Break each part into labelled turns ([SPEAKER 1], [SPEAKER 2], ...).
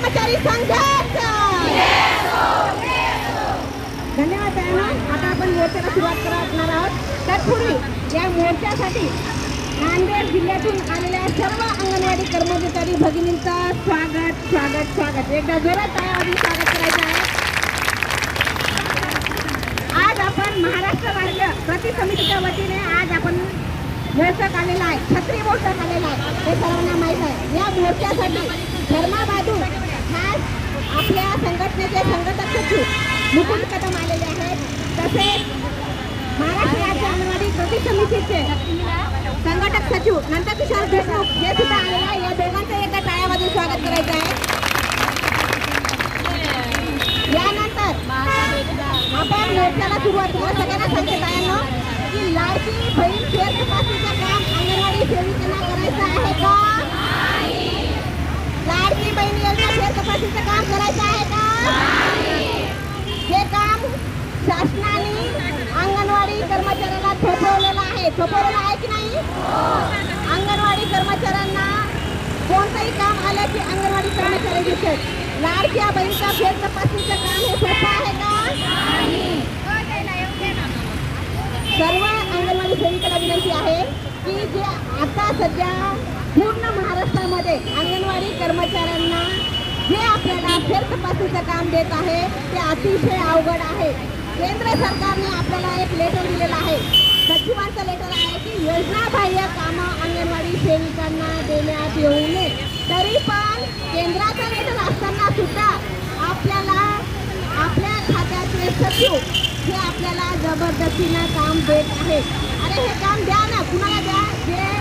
[SPEAKER 1] कर्मचारी संघाचा. धन्यवाद त्यांना आता आपण मोर्चाला सुरुवात करणार आहोत. तत्पूर्वी या मोर्चासाठी नांदेड जिल्ह्यातून आलेल्या सर्व अंगणवाडी कर्मचारी भगिनींचा स्वागत स्वागत स्वागत. एकदा जोरात आधी स्वागत करायचं आहे. आज आपण महाराष्ट्र राज्य प्रति समितीच्या वतीने आज आपण मोर्चा आलेला आहे. छत्री मोर्चा आलेला आहे. हे सर्वांना माहीत आहे. या मोर्चासाठी धर्माबादू आपल्या संघटनेचे संघटक सचिव मुकुंद कदम आलेले आहेत. तसेच महाराष्ट्र राज्य अंगणवाडी कृती समितीचे संघटक सचिव नंदकिशोर देशमुख हे सुद्धा आलेले आहे या दोघांचं एकदा टाळ्यामधून स्वागत करायचं आहे. यानंतर आपण मोर्चाला सुरुवात करू सगळ्यांना सांगते तायांनो की लाडकी बहीण फेर तपासणीचं काम अंगणवाडी सेविकांना करायचं आहे का? लाडकी बहिणी योजना फेर तपासणीचं काम करायचं आहे का? हे काम शासनाने अंगणवाडी कर्मचाऱ्याला थोपवलेलं आहे. थोपवलेलं आहे की नाही? अंगणवाडी कर्मचाऱ्यांना कोणतंही काम आलं की अंगणवाडी कर्मचारी दिसत लाडक्या बहिणीचा फेर तपासणीचं काम हे सोपं आहे का? सर्व अंगणवाडी सेविकाला विनंती आहे की जे आता सध्या पूर्ण महाराष्ट्रामध्ये अंगणवाडी कर्मचाऱ्यांना जे आपल्याला फेर तपासणीचं काम देत आहे ते अतिशय अवघड आहे. केंद्र सरकारने आपल्याला एक लेटर दिलेलं आहे. सचिवांचं लेटर आहे की योजनाबाह्य कामं अंगणवाडी सेविकांना देण्यात येऊ नये. तरी पण केंद्राचं लेटर असताना सुद्धा आपल्याला आपल्या खात्याचे सचिव हे आपल्याला जबरदस्तीनं काम देत आहे अरे हे काम द्या ना कुणाला द्या? जे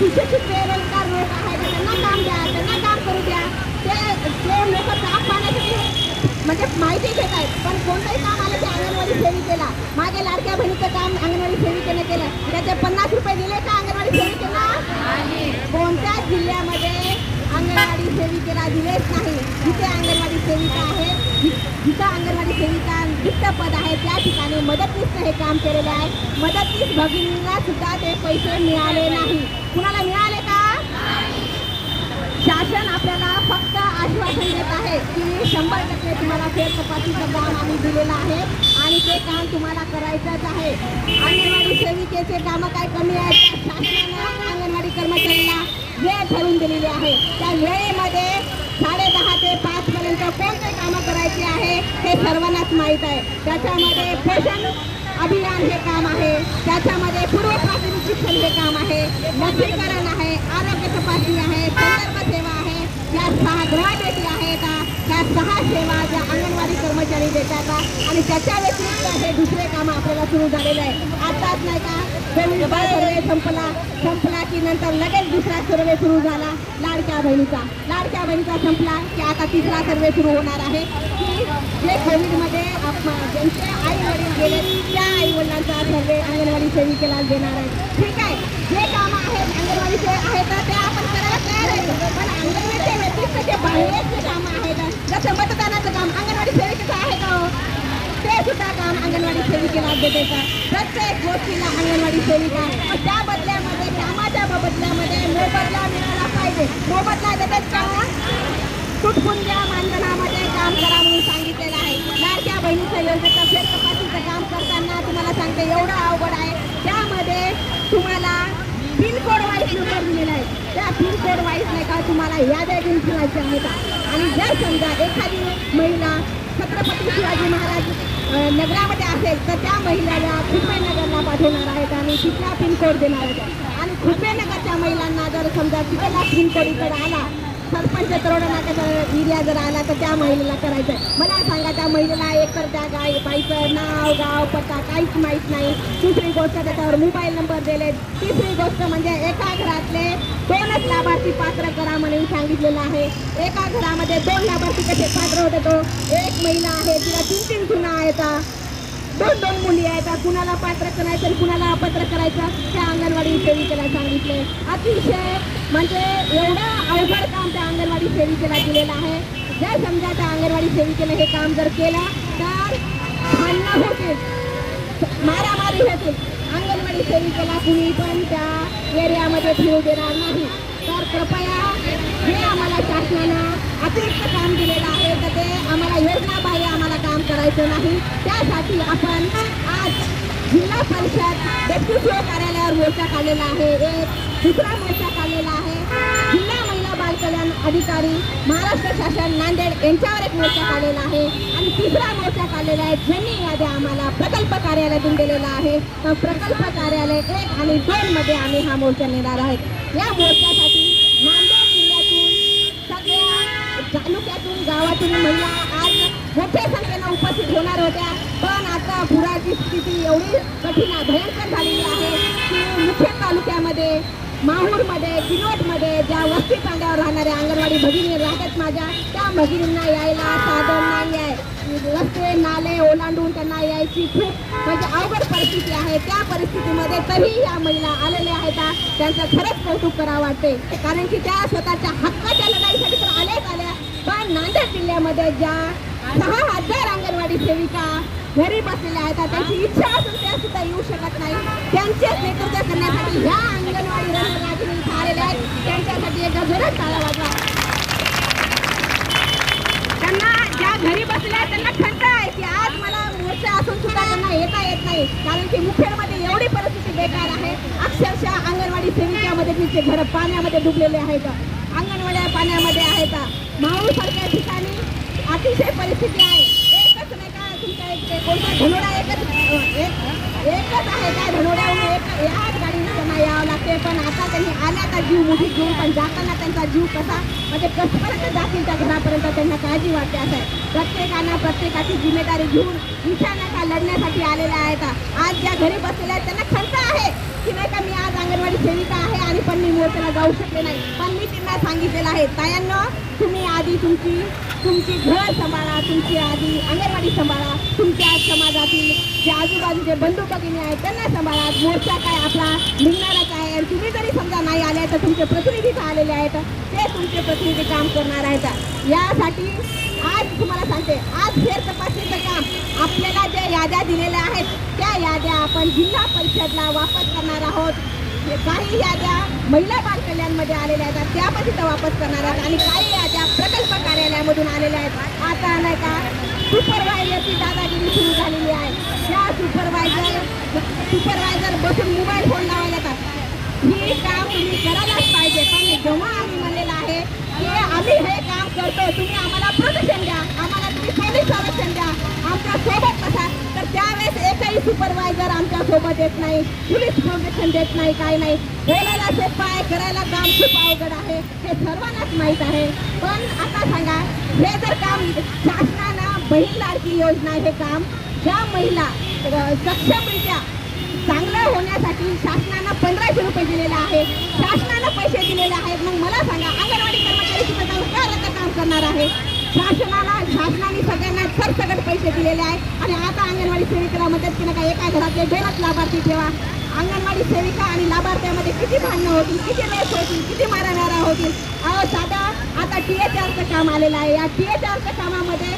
[SPEAKER 1] बेरोजगार लोक आहेत त्यांना काम द्या त्यांना काम करू द्या ते ते लोक काम पाहण्यासाठी म्हणजे माहिती घेत आहेत पण कोणतंही काम आलं ते अंगणवाडी सेविकेला मागे लाडक्या बहिणीचं काम अंगणवाडी सेविकेने केलं त्याचे पन्नास रुपये दिले का अंगणवाडी सेविकेला कोणत्याच जिल्ह्यामध्ये अंगणवाडी सेविकेला दिलेच नाही. जिथे अंगणवाडी सेविका आहे. जिथं अंगणवाडी सेविका रिक्त पद आहे त्या ठिकाणी मदतनीसनं हे काम केलेले आहे. मदतनीस भगिनींना सुद्धा ते पैसे मिळाले नाही. कुणाला मिळाले का? शासन आपल्याला फक्त आश्वासन देत आहे की शंभर टक्के तुम्हाला फेर तपासणीचं काम आम्ही दिलेलं आहे आणि ते काम तुम्हाला करायचंच आहे. अंगणवाडी सेविकेचे कामं काय कमी आहेत? शासनानं अंगणवाडी कर्मचाऱ्यांना वेळ ठरवून दिलेली आहे. त्या वेळेमध्ये साडे दहा ते पाच पर्यंत कोणते कामं करायची आहे हे सर्वांनाच माहीत आहे. त्याच्यामध्ये पोषण अभियान हे काम आहे. त्याच्यामध्ये पूर्व प्राथमिक शिक्षण हे काम आहे. लसीकरण आहे. आरोग्य तपासणी आहे. संदर्भ सेवा आहे. या सहा गृहभेटी आहेत. या सहा सेवा ज्या अंगणवाडी कर्मचारी देतात आणि त्याच्या व्यतिरिक्त हे दुसरे कामं आपल्याला सुरू झालेले आहे. आताच नाही का? कोविडचा सर्वे संपला. संपला की नंतर लगेच दुसरा सर्वे सुरू झाला. लाडक्या बहिणीचा. लाडक्या बहिणीचा संपला की आता तिसरा सर्वे सुरू होणार आहे. की जे कोविडमध्ये आप- ज्यांचे आई वडील गेले त्या आई वडिलांचा सर्वे अंगणवाडी सेविकेला देणार आहे ठीक आहे. जे कामं आहेत अंगणवाडीचे आहेत ते आपण करायला तयार आहे पण अंगणवाडीच्या व्यतिरिक्त जे बाहेरचे कामं आहेत मतदानाचं काम अंगणवाडी सेविकेचं आहे का हो? ते सुद्धा काम अंगणवाडी सेविकेला देते का प्रत्येक गोष्टीला अंगणवाडी सेविका. त्या बदल्यामध्ये कामाच्या बदल्यामध्ये मोबदला मिळाला पाहिजे. मोबदला देतात का हो? तुटपुंज्या मानधनामध्ये काम करा म्हणून सांगितलेलं आहे. लाडक्या बहिणीचं योजनेचं फेर तपासणीचं काम करताना तुम्हाला सांगते एवढं अवघड आहे. त्यामध्ये तुम्हाला पिनकोड वाईज नंबर दिलेला आहे. त्या पिनकोड वाईज नाही का तुम्हाला याद्या घेऊन फिरायच्या आहेत आणि जर समजा एखादी महिला छत्रपती शिवाजी महाराज नगरामध्ये असेल तर त्या महिलेला खुपेनगरला पाठवणार आहेत आणि तिथला पिनकोड देणार आहेत. आणि खुपेनगरच्या महिलांना जर समजा तिथला पिनकोड इकडे आला सरपंच तरोडा नाक्याचा एरिया जर आला तर त्या महिलेला करायचं आहे मला सांगा त्या महिलेला एकतर त्या गाय बाईचं नाव गाव पत्ता काहीच माहीत नाही. दुसरी गोष्ट त्याच्यावर मोबाईल नंबर दिले तिसरी गोष्ट म्हणजे एका घरातले दोनच लाभार्थी पात्र करा म्हणून सांगितलेलं आहे. एका घरामध्ये दोन लाभार्थी कसे पात्र होते तो एक महिला आहे तिला तीन तीन सुना आहेत. दोन दोन मुली आहेत. कुणाला पात्र करायचं आणि कुणाला अपात्र करायचं त्या अंगणवाडी सेविकेला सांगितले अतिशय म्हणजे एवढं अवघड काम त्या अंगणवाडी सेविकेला दिलेलं आहे. जर समजा त्या अंगणवाडी सेविकेने हे काम जर केलं तर भांडणं होतील. मारामारी होतील. अंगणवाडी सेविकेला कुणी पण त्या एरियामध्ये फिरू देणार नाही. तर कृपया हे आम्हाला शासनानं अतिरिक्त काम दिलेलं आहे. तर ते आम्हाला योजना बाह्य आम्हाला काम करायचं नाही. त्यासाठी आपण आज जिल्हा वर्षात सीओ कार्यालयावर मोर्चा काढलेला आहे. एक दुसरा मोर्चा काढलेला आहे. जिल्हा महिला बाल कल्याण अधिकारी महाराष्ट्र शासन नांदेड यांच्यावर एक मोर्चा काढलेला आहे. आणि तिसरा मोर्चा काढलेला आहे. ज्यांनी याद्या आम्हाला प्रकल्प कार्यालयातून दिलेला आहे. तर प्रकल्प कार्यालय एक आणि दोन मध्ये आम्ही हा मोर्चा नेणार आहोत. या मोर्चासाठी नांदेड जिल्ह्यातून सगळ्या तालुक्यातून गावातून महिला मोठ्या संख्येनं उपस्थित होणार होत्या. पण आता पुराची स्थिती एवढी कठीण भयंकर झालेली आहे की मुखेड तालुक्यामध्ये माहूरमध्ये किनवटमध्ये ज्या वस्ती पांड्यावर राहणाऱ्या अंगणवाडी भगिनी राहतात माझ्या त्या भगिनींना यायला साधन नाही आहे. रस्ते नाले ओलांडून त्यांना यायची खूप म्हणजे अवघड परिस्थिती आहे. त्या परिस्थितीमध्ये तरी या महिला आलेल्या आहेत. त्यांचं खरंच कौतुक करावं वाटते कारण की त्या स्वतःच्या हक्काच्या लढाईसाठी तर आल्याच आल्या. पण नांदेड जिल्ह्यामध्ये ज्या सहा हजार अंगणवाडी सेविका घरी बसलेल्या आहेत. त्यांची इच्छा असून त्या सुद्धा येऊ शकत नाही. त्यांचेच नेतृत्व करण्यासाठी ह्या अंगणवाडी रणरागिणी इथं आलेल्या आहेत. त्यांच्यासाठी एक जोरात चाला वाजवा. त्यांना ज्या घरी बसल्या त्यांना खंत आहे की आज मला मोर्चा असून सुद्धा त्यांना येता येत नाही. कारण की मुखेडमध्ये एवढी परिस्थिती बेकार आहे. अक्षरशः अंगणवाडी सेविकामध्ये तिचे घर पाण्यामध्ये डुबलेले आहेत. अंगणवाड्या पाण्यामध्ये आहेत. माऊसारख्या ठिकाणी अतिशय परिस्थिती आहे एकच नाही का तुमच्या इथे कोणता धनोडा एकच एक एकच आहे त्या धनोड्याहून एक याच गाडीने त्यांना यावं लागते पण आता त्यांनी जीव मोठी घेऊन पण जाताना त्यांचा जीव कसा? म्हणजे कसपर्यंत जातील त्या घरापर्यंत त्यांना काळजी वाटते असं आहे. प्रत्येकानं प्रत्येकाची जिम्मेदारी घेऊन इच्छा नाही का लढण्यासाठी आलेल्या आहेत. आज ज्या घरी बसलेल्या आहेत त्यांना खर्च आहे की नाही का मी आज अंगणवाडी सेविका आहे आणि पण मी मोर्चाला जाऊ शकले नाही. पण मी त्यांना सांगितलेलं आहे तायांना तुम्ही आधी तुमची तुमची घर सांभाळा तुमची आधी अंगणवाडी सांभाळा तुमच्या समाजातील जे आजूबाजूचे बंधू भगिनी आहेत त्यांना सांभाळा. मोर्चा काय आपला निघणारा आहे तुम्ही जरी समजा नाही आले तर तुमचे प्रतिनिधी आलेले आहेत. ते तुमचे प्रतिनिधी काम करणार आहेत. यासाठी आज तुम्हाला सांगते आज फेर तपासणीचं काम आपल्याला ज्या याद्या दिलेल्या आहेत त्या याद्या आपण जिल्हा परिषदला वापस करणार आहोत. काही याद्या महिला बाल कल्याणमध्ये आलेल्या आहेत त्या पण तिथं वापस करणार आहेत. आणि काही याद्या प्रकल्प कार्यालयामधून आलेल्या आहेत. आता नाही का सुपरवायझरची दादागिरी सुरू झालेली आहे. त्या सुपरवायझर सुपरवायझर बसून मोबाईल फोन लावायला ही काम तुम्ही करायलाच पाहिजे. पण जेव्हा आम्ही म्हणलेलं आहे की आम्ही हे काम करतो तुम्ही आम्हाला प्रोटेक्शन द्या आम्हाला तुम्ही पोलीस संरक्षण द्या आमच्यासोबत बसा. तर त्यावेळेस एकही सुपरवायझर आमच्यासोबत येत नाही पोलीस प्रोटेक्शन देत नाही काय नाही. बोलायला सोपं आहे करायला काम खूप अवघड आहे. हे सर्वांनाच माहीत आहे. पण आता सांगा हे जर काम शासनानं बहीण लाडकी योजना हे काम ज्या महिला सक्षमरित्या चांगलं होण्यासाठी शासनानं पंधराशे रुपये दिलेले आहे शासनानं पैसे दिलेले आहेत. मग मला सांगा अंगणवाडी कर्मचारी सुद्धा जाऊन का काम करणार आहे शासनाला शासनाने सगळ्यांना सरसकट पैसे दिलेले आहेत. आणि आता अंगणवाडी सेविकेला मदत केलं का? एका घरातले दोनच लाभार्थी ठेवा. अंगणवाडी सेविका आणि लाभार्थ्यामध्ये किती भांडणं होतील किती रेस होतील किती मारामारा होतील? अहो साधा आता टी एच आरचं काम आलेलं आहे. या टी एच आरच्या कामामध्ये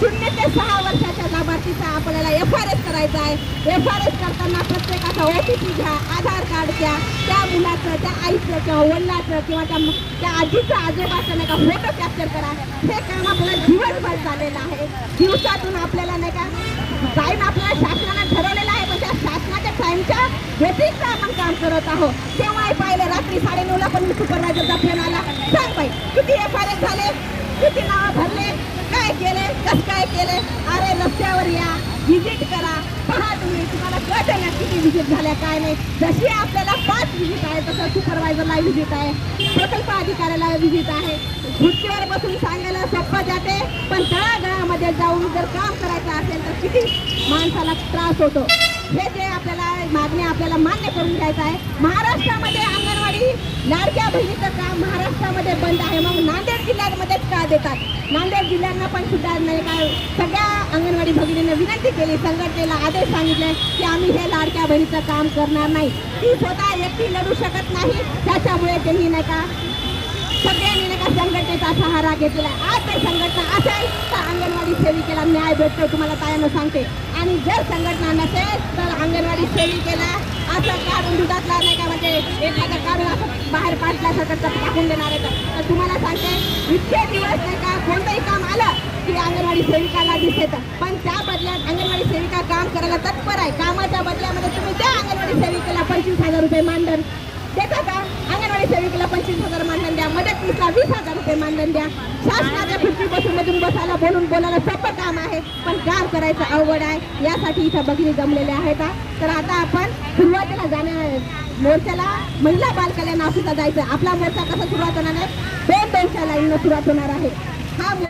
[SPEAKER 1] शून्य ते सहा वर्षाच्या लाभार्थीचा आपल्याला एफ आर एस करायचा आहे. एफ आर एस करताना प्रत्येकाचा ओ टी पी घ्या आधार कार्ड घ्या. त्या मुलाचं त्या आईचं किंवा वडिलाचं किंवा त्या त्या आजीचं आजोबाचं नाही का फोटो कॅप्चर करा. हे काम आपल्याला दिवसभर झालेलं आहे. दिवसातून आपल्याला नाही का टाईम आपल्याला शासनानं ठरवलेला आहे. पण त्या शासनाच्या टाईमच्या व्यतिरिक्त आपण काम करत आहोत. तेव्हाही पाहिलं रात्री साडेनऊला पण मी सुपरवायझरचा फोन आला. सांग बाई किती एफ आर एस झाले? किती नावं भरले काय केले? कसं काय केले? अरे रस्त्यावर या. व्हिजिट करा. पहा तुम्ही तुम्हाला कळतं ना किती व्हिजिट झाल्या काय नाही. जशी आपल्याला पाच व्हिजिट आहे तसं सुपरवायझरला व्हिजिट आहे. प्रकल्प अधिकाऱ्याला व्हिजिट आहे. खुर्चीवर बसून सांगायला सोपं जाते पण तळागळामध्ये जाऊन जर काम करायचं असेल तर किती माणसाला त्रास होतो. हे जे आपल्याला मागणी आपल्याला मान्य करून घ्यायचं आहे महाराष्ट्रामध्ये अंगण लाडक्या बहिणीचं काम महाराष्ट्रामध्ये बंद आहे. मग नांदेड जिल्ह्यामध्येच का देतात? नांदेड जिल्ह्यांना पण सुद्धा नाही काय सगळ्या अंगणवाडी भगिनीने विनंती केली संघटनेला आदेश सांगितले की आम्ही हे लाडक्या बहिणीचं काम करणार नाही. ती स्वतः एकटी लढू शकत नाही. त्याच्यामुळे त्यांनी नाही का सगळ्यांनी नाही का संघटनेचा सहारा घेतलेला आज जर संघटना असेल तर अंगणवाडी सेविकेला न्याय भेटतो तुम्हाला तायानं सांगते. आणि जर संघटना नसेल तर अंगणवाडी सेविकेला असं काढून दुधातला नाही का म्हणजे एखादं काढून असं बाहेर पाठल्यासारखं टाकून देणार आहे तर. तुम्हाला सांगते इतके दिवस नाही का कोणतंही काम आलं की अंगणवाडी सेविकाला दिसते पण त्या बदल्यात अंगणवाडी सेविका काम करायला तत्पर आहे. कामाच्या बदल्यामध्ये तुम्ही त्या अंगणवाडी सेविकेला पंचवीस हजार रुपये मानधन देता का? अंगणवाडी सेविकेला पंचवीस हजार मानधन द्या मदतनीसला वीस हजार रुपये मानधन द्या. शासनाच्या खुर्ची बसून मधून बसायला बोलून बोलायला सोपं काम आहे पण काम करायचं अवघड आहे. यासाठी इथं भगिनी जमलेल्या आहेत तर आता आपण सुरुवातीला जाण्या मोर्चाला महिला बाल कल्याण ऑफिसला जायचं. आपला मोर्चा कसा सुरुवात होणार आहे? दोन दोनच्या लाईनला सुरुवात होणार आहे. हा